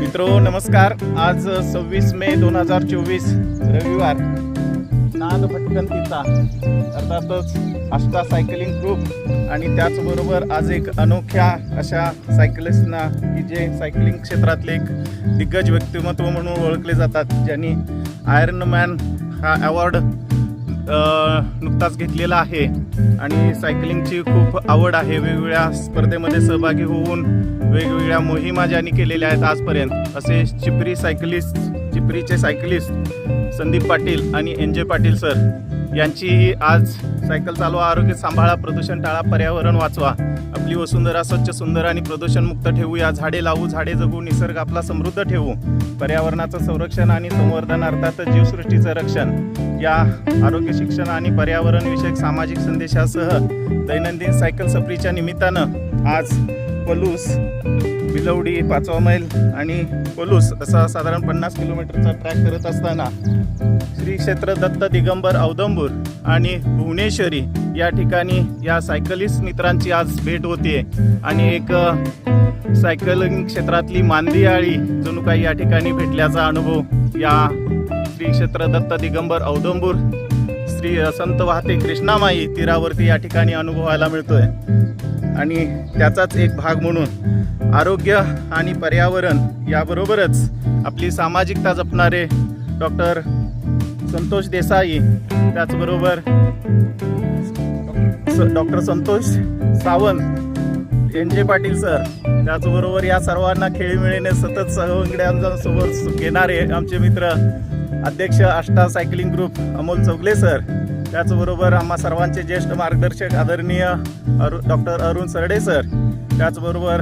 मित्रो नमस्कार. आज सव्वीस मे दोन हजार चोवीस रविवार. नाद भटकंतीचा अर्थातच अष्टा सायकलिंग ग्रुप आणि त्याचबरोबर आज एक अनोख्या अशा सायकलिस्टना की जे सायकलिंग क्षेत्रातले एक दिग्गज व्यक्तिमत्व म्हणून ओळखले जातात ज्यांनी आयर्न मॅन हा अवॉर्ड नुकताच घेतलेला आहे. आणि सायकलिंगची खूप आवड आहे. वेगवेगळ्या स्पर्धेमध्ये सहभागी होऊन वेगवेगळ्या मोहिमा ज्यांनी केलेल्या आहेत आजपर्यंत. असे चिपरी सायकलिस्ट चिपरीचे सायकलिस्ट संदीप पाटील आणि एन जे पाटील सर यांचीही आज सायकल चालवा आरोग्य सांभाळा प्रदूषण टाळा पर्यावरण वाचवा. आपली वसुंधरा स्वच्छ सुंदर आणि प्रदूषणमुक्त ठेवूया झाडे लावू झाडे जगू निसर्ग आपला समृद्ध ठेवू. पर्यावरणाचं संरक्षण आणि संवर्धन अर्थातच जीवसृष्टीचं रक्षण. या आरोग्य शिक्षण आणि पर्यावरणविषयक सामाजिक संदेशासह दैनंदिन सायकल सफरीच्या निमित्तानं आज पलूस बिलवडी पाचवा मैल आणि पलूस असा साधारण पन्नास किलोमीटरचा ट्रॅक करत असताना श्री क्षेत्र दत्त दिगंबर औदंबूर आणि भुवनेश्वरी या ठिकाणी या सायकलिस्ट मित्रांची आज भेट होते आणि एक सायकलिंग क्षेत्रातली मांदी आळी जणू काही या ठिकाणी भेटल्याचा अनुभव या श्री क्षेत्र दत्त दिगंबर औदंबूर श्री संत वाहते कृष्णामाई तीरावरती या ठिकाणी अनुभवायला मिळतोय. आणि त्याचाच एक भाग म्हणून आरोग्य आणि पर्यावरण याबरोबरच आपली सामाजिकता जपणारे डॉक्टर संतोष देसाई त्याचबरोबर डॉक्टर संतोष सावंत एन जे पाटील सर त्याचबरोबर या सर्वांना खेळीमेळीने सतत सहवंगड्यांसोबत घेणारे आमचे मित्र अध्यक्ष Ashta cycling group Amol Chougule sir त्याचबरोबर आम्हा सर्वांचे ज्येष्ठ मार्गदर्शक आदरणीय अरु डॉक्टर अरुण सरडे सर. त्याचबरोबर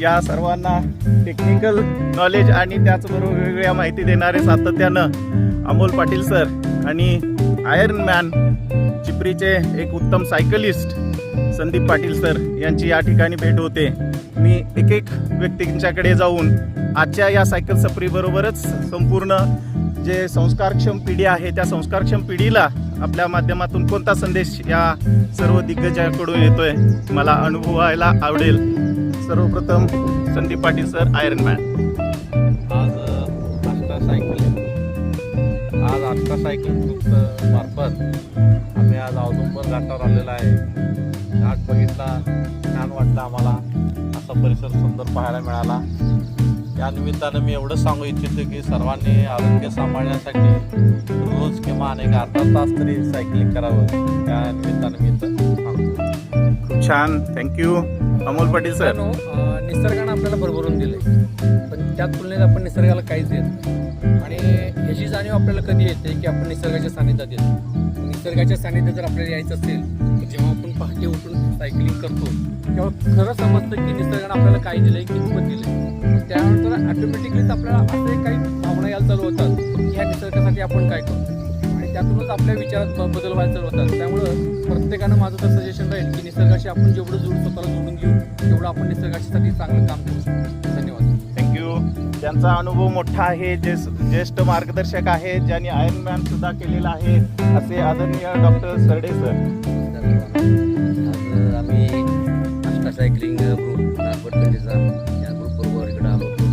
या सर्वांना टेक्निकल नॉलेज आणि त्याचबरोबर वेगवेगळ्या माहिती देणारे सातत्यानं अमोल पाटील सर आणि आयर्न मॅन चिपरीचे एक उत्तम सायकलिस्ट संदीप पाटील सर यांची या ठिकाणी भेट होते. मी एक एक व्यक्तींच्याकडे जाऊन आजच्या या सायकल सफरीबरोबरच संपूर्ण जे संस्कारक्षम पिढी आहे त्या संस्कारक्षम पिढीला आपल्या माध्यमातून कोणता संदेश या सर्व दिग्गजांकडून येतोय मला अनुभवायला आवडेल. सर्वप्रथम Sandeep Patil sir iron man आज आष्टा सायकल. आज आष्टा सायकल ग्रुप मार्फत आम्ही आज औदुंबर घाटावर आलेलो आहे. घाट बघितला छान वाटलं आम्हाला. असा परिसर सुंदर पाहायला मिळाला. या निमित्तानं मी एवढंच सांगू इच्छितो की सर्वांनी आरोग्य सांभाळण्यासाठी रोज किमान एक अर्धा तास तरी सायकलिंग करावं. त्या निमित्तानं मी खूप छान. Thank you Amol Patil sir निसर्गानं आपल्याला भरभरून दिलंय. पण त्या तुलनेत आपण निसर्गाला काहीच देत आणि ह्याची जाणीव आपल्याला कधी येते की आपण निसर्गाच्या सानिध्यात येतो? निसर्गाच्या सानिध्यात जर आपल्याला यायचं असेल तर जेव्हा आपण पहाटे उठून सायकलिंग करतो. तेव्हा खरं समजतं की निसर्गानं आपल्याला काय दिलंय कितपत दिलंय. त्यानंतर ऑटोमॅटिकलीच आपल्याला असे काही भावना यायला चालू होतात की ह्या निसर्गासाठी आपण काय करतो आणि त्यातूनच आपल्या विचारात बदल व्हायला चालू होतात. त्यामुळं प्रत्येकानं माझं तर सजेशन राहील की निसर्गाशी आपण जेवढं जोडून स्वतःला जोडून घेऊ तेवढं आपण निसर्गासाठी चांगलं काम करू. शकतो धन्यवाद थँक्यू त्यांचा अनुभव मोठा आहे. जे ज्येष्ठ मार्गदर्शक आहेत ज्यांनी आयर्न मॅन सुद्धा केलेला आहे असे आदरणीय doctor Sarde sir. Cycling group नागपटकंडीचा या ग्रुपबरोबर इकडं आलो होतो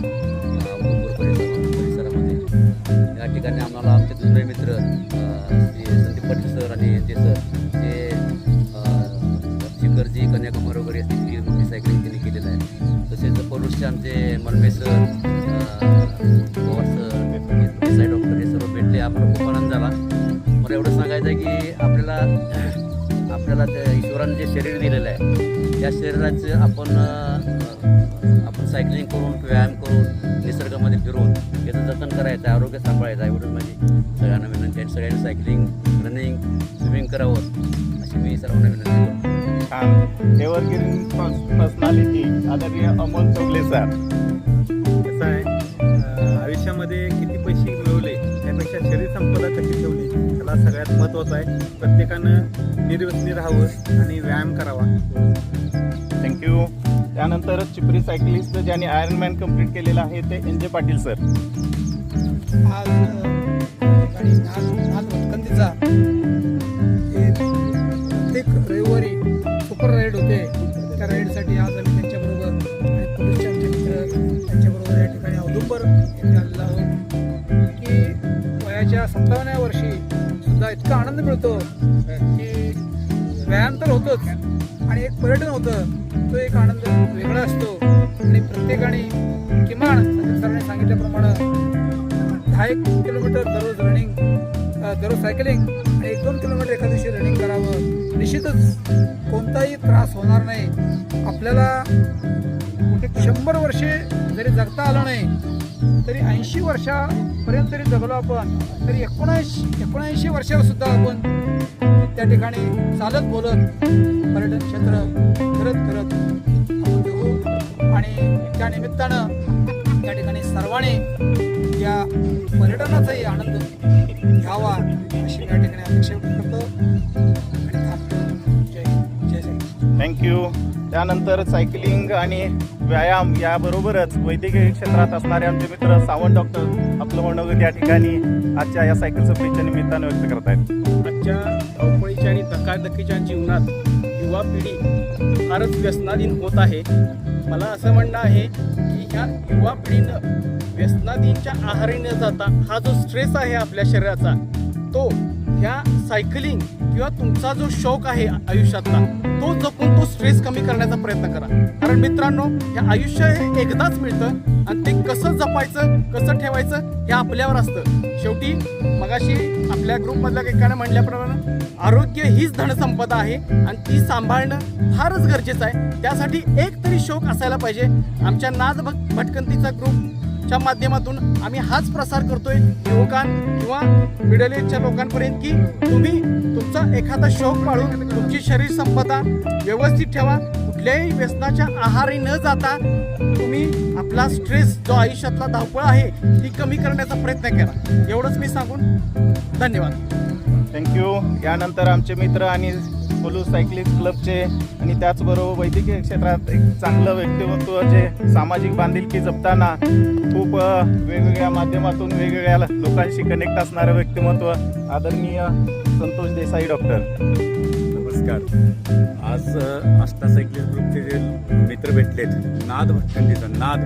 परिसरामध्ये या ठिकाणी आम्हाला आमचे दुसरे मित्र संदीप पाटील सर आणि ते सर ते शिखरजी कन्याकुमारी वगैरे इतकी मोठी सायकलिंग त्यांनी केलेलं आहे तसेच पलूसचे आमचे Manme sir Pawar sir Sai doctor हे सर्व भेटले आम्हाला खूप आनंद झाला मला एवढं सांगायचं आहे की आपल्याला आपल्याला त्या ईश्वरानं जे शरीर दिलेलं आहे त्या शरीराचं आपण आपण सायकलिंग करून व्यायाम करून निसर्गामध्ये फिरून याचं जतन करायचं आहे आरोग्य सांभाळायचं आहे एवढं माझी सगळ्यांना विनंती आहे. सगळ्यांनी सायकलिंग रनिंग स्विमिंग करावं अशी मी सर्वांना विनंती करतो. एव्हरग्रीन पर्सनॅलिटी आदरणीय अमोल चौगले सर कसं आहे? आयुष्यामध्ये किती पैसे मिळवले त्यापेक्षा शरीर संपदा कशी ठेवली त्याला सगळ्यात महत्त्वाचं आहे. प्रत्येकानं निर्व्यसनी राहावं आणि व्यायाम करावा. थँक्यू त्यानंतर चिपरी सायकलिस्ट ज्यांनी आयर्नमॅन कंप्लीट केलेलं आहे ते एन जे पाटील सर आज भटकंतीचा. प्रत्येक रविवारी सुपर राईड होते. त्या राईडसाठी आज आम्ही त्यांच्याबरोबर आणि पोलीसचे आमचे मित्र त्यांच्याबरोबर या ठिकाणी औदुंबर येथे आलेलो आहोत. की वयाच्या सत्तावन्या वर्षी सुद्धा इतका आनंद मिळतो. की व्यायाम तर होतोच. आणि एक पर्यटन होतं. तो एक आनंद वेगळा असतो. आणि प्रत्येकाने किमान सरकारने सांगितल्याप्रमाणे दहा एक किलोमीटर दररोज रनिंग दररोज सायकलिंग आणि एक दोन किलोमीटर एका दिवशी रनिंग करावं. निश्चितच कोणताही त्रास होणार नाही. आपल्याला शंभर वर्षे जरी जगता आलं नाही तरी ऐंशी वर्षापर्यंत जरी जगलो आपण तरी एकोणऐंशी एकोणऐंशी वर्षावर सुद्धा आपण त्या ठिकाणी चालत बोलत पर्यटन क्षेत्र करत करत आपण आणि त्या निमित्तानं त्या ठिकाणी सर्वांनी या पर्यटनाचाही आनंद घ्यावा अशी या ठिकाणी अपेक्षा करतो. त्यानंतर सायकलिंग आणि व्यायाम याबरोबरच वैद्यकीय क्षेत्रात असणारे आमचे मित्र सावंत डॉक्टर आपलं मनोगत या ठिकाणी आजच्या या सायकल सफरीच्या निमित्तानं व्यक्त करत आहेत. आजच्या धावपळीच्या आणि धकाधकीच्या जीवनात युवा पिढी फारच व्यसनाधीन होत आहे. मला असं म्हणणं आहे की ह्या युवा पिढीनं व्यसनाधीनच्या आहारी न जाता हा जो स्ट्रेस आहे आपल्या शरीराचा तो ह्या सायकलिंग किंवा तुमचा जो शौक आहे आयुष्यातला तो जपून तो स्ट्रेस कमी करण्याचा प्रयत्न करा. कारण मित्रांनो हे आयुष्य हे एकदाच मिळतं आणि ते कसं जपायचं कसं ठेवायचं हे आपल्यावर असतं. शेवटी मगाशी आपल्या ग्रुपमधल्या एकानं म्हणल्याप्रमाणे आरोग्य हीच धनसंपदा आहे आणि ती सांभाळणं फारच गरजेचं आहे. त्यासाठी एक तरी शौक असायला पाहिजे. आमच्या नाद भटकंतीचा भटकंतीचा च्या माध्यमातून आम्ही हाच प्रसार करतोय युवकां किंवा मिडल एजच्या लोकांपर्यंत की तुम्ही तुमचा एखादा शौक पाळून तुमची शरीर संपदा व्यवस्थित ठेवा. कुठल्याही व्यसनाच्या आहारी न जाता तुम्ही आपला स्ट्रेस जो आयुष्यातला धावपळ आहे ती कमी करण्याचा प्रयत्न करा. एवढंच मी सांगून धन्यवाद. थँक्यू यानंतर आमचे मित्र आणि पोलू सायकलिस्ट क्लबचे आणि त्याचबरोबर वैद्यकीय क्षेत्रात एक चांगलं व्यक्तिमत्व जे सामाजिक बांधिलकी जपताना खूप वेगवेगळ्या माध्यमातून वेगवेगळ्या लोकांशी कनेक्ट असणारं व्यक्तिमत्व आदरणीय संतोष देसाई डॉक्टर. नमस्कार. आज आष्टा आस्था सायकलिस्ट ग्रुपचे जे मित्र भेटलेत नाद भटकंडीचा नाद.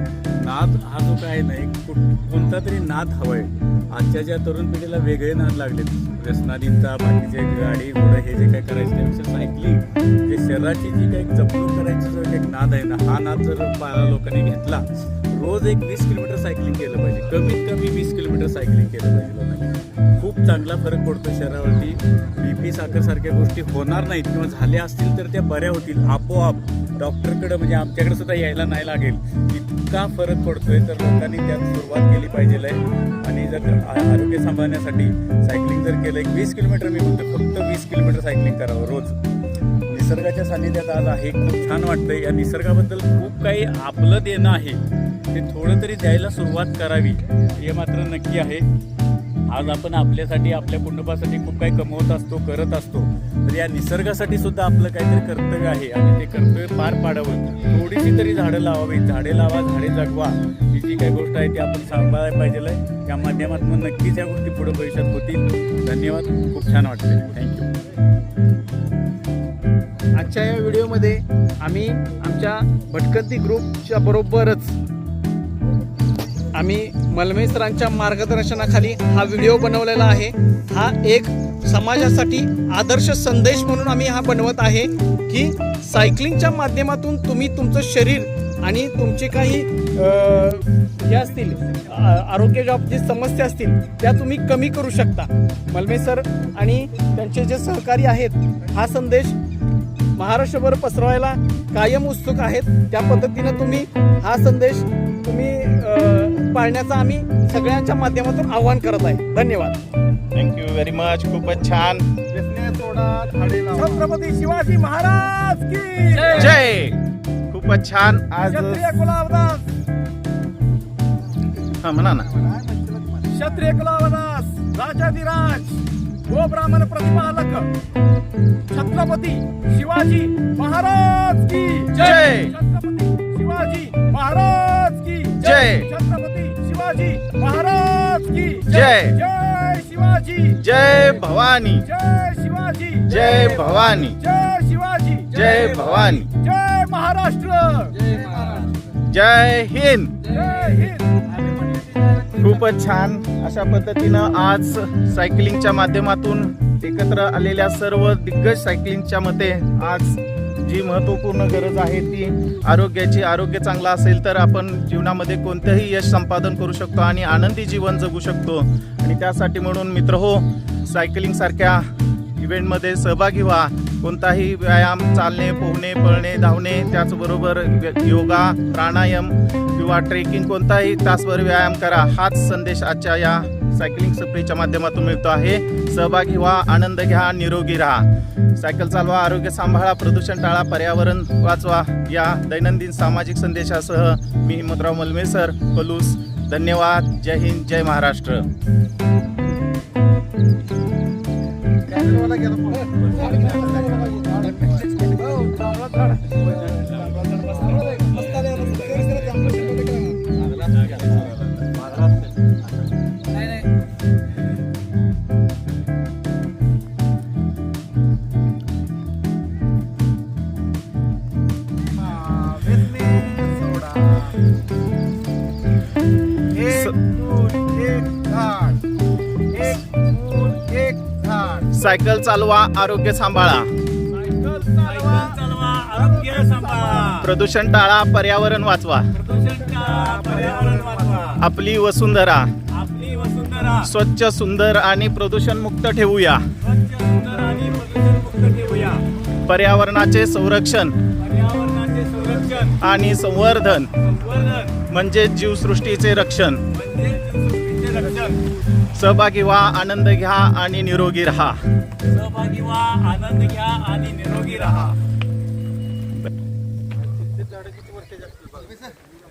नाद हा जो काय नाही कोणता तरी नाद हवाय. आजच्या ज्या तरुण पिढीला वेगळे नाद लागलेत. व्यसनादींचा बाकीचे गाडी घोडं हे जे काय करायचं त्यापेक्षा सायकलिंग जे शरीराची जी काही जपणूक करायची जो एक नाद आहे ना हा नाद जर बारा लोकांनी घेतला रोज एक वीस किलोमीटर सायकलिंग केलं पाहिजे. कमीत कमी वीस किलोमीटर सायकलिंग केलं पाहिजे लोकांनी. खूप चांगला फरक पडतो शरीरावरती बी पी साखरसारख्या गोष्टी होणार नाहीत किंवा झाल्या असतील तर त्या बऱ्या होतील. आपोआप डॉक्टरकडं म्हणजे आमच्याकडे सुद्धा यायला नाही लागेल. इतका फरक पडतोय तर लोकांनी त्यात सुरुवात केली पाहिजे आणि जर आरोग्य सांभाळण्यासाठी सायकलिंग जर केलं एक वीस किलोमीटर मी म्हणतो फक्त वीस किलोमीटर सायकलिंग करावं रोज. निसर्गाच्या सानिध्यात आज आहे खूप छान वाटतंय. या निसर्गाबद्दल खूप काही आपलं देणं आहे. ते थोडं तरी द्यायला सुरुवात करावी. हे मात्र नक्की आहे. आज आपण आपल्यासाठी आपल्या कुटुंबासाठी खूप काही कमवत असतो करत असतो. तर या निसर्गासाठी सुद्धा आपलं काहीतरी कर्तव्य आहे. आणि ते कर्तव्य पार पाडावं. थोडीशी तरी झाडं लावावी. झाडे लावा झाडे जगवा. ही जी काही गोष्ट आहे ती आपण सांभाळायला पाहिजे आहे. त्या माध्यमातून नक्कीच या गोष्टी पुढे भविष्यात होतील. धन्यवाद. खूप छान वाटते थँक्यू आजच्या या व्हिडिओमध्ये आम्ही आमच्या भटकंती ग्रुपच्या बरोबरच आम्ही मलमे सरांच्या मार्गदर्शनाखाली हा व्हिडिओ बनवलेला आहे. हा एक समाजासाठी आदर्श संदेश म्हणून आम्ही हा बनवत आहे की सायकलिंगच्या माध्यमातून तुम्ही तुमचं शरीर आणि तुमचे काही हे असतील आरोग्याच्या आरोग्य जे समस्या असतील त्या तुम्ही कमी करू शकता. मलमे सर आणि त्यांचे जे सहकारी आहेत हा संदेश महाराष्ट्रभर पसरवायला कायम उत्सुक आहेत. त्या पद्धतीनं तुम्ही हा संदेश तुम्ही पाळण्याचं आम्ही सगळ्यांच्या माध्यमातून आवाहन करत आहे. धन्यवाद. थँक्यू व्हेरी मच खूपच छान. छत्रपती शिवाजी महाराज की जय! खूपच छान. आज हा म्हणा ना. क्षत्रिय कुलावदास राजाधिराज. गो ब्राह्मण प्रतिपालक. छत्रपती शिवाजी महाराज की जय. छत्रपती शिवाजी महाराज की जय. छत्रपती शिवाजी महाराज की जय. जय शिवाजी. जय भवानी. जय शिवाजी. जय भवानी. जय शिवाजी. जय भवानी. जय महाराष्ट्र. जय हिंद. जय हिंद. खूपच छान अशा पद्धतीनं आज सायकलिंगच्या माध्यमातून एकत्र आलेल्या सर्व दिग्गज सायकलिंगच्या मते आज जी महत्त्वपूर्ण गरज आहे ती आरोग्याची आरोग्य चांगलं असेल तर आपण जीवनामध्ये कोणतंही यश संपादन करू शकतो आणि आनंदी जीवन जगू शकतो. आणि त्यासाठी म्हणून मित्र हो सायकलिंगसारख्या इव्हेंटमध्ये सहभागी व्हा. कोणताही व्यायाम चालणे पोहणे पळणे धावणे त्याचबरोबर योगा प्राणायाम किंवा ट्रेकिंग कोणताही तासभर व्यायाम करा. हाच संदेश आजच्या या सायकलिंग सफरीच्या माध्यमातून मिळतो आहे. सहभागी व्हा आनंद घ्या निरोगी राहा. सायकल चालवा आरोग्य सांभाळा प्रदूषण टाळा पर्यावरण वाचवा. या दैनंदिन सामाजिक संदेशासह मी हिमतराव मलमेसर पलूस. धन्यवाद. जय हिंद जय महाराष्ट्र. सायकल चालवा सायकल चालवा आरोग्य सांभाळा. प्रदूषण टाळा पर्यावरण वाचवा. आपली वसुंधरा. स्वच्छ सुंदर आणि प्रदूषण मुक्त ठेवूया. पर्यावरणाचे संरक्षण आणि संवर्धन म्हणजे जीवसृष्टीचे रक्षण. सहभागी व्हा आनंद घ्या आणि निरोगी राहा. सहभागी व्हा आनंद घ्या आणि निरोगी राहा.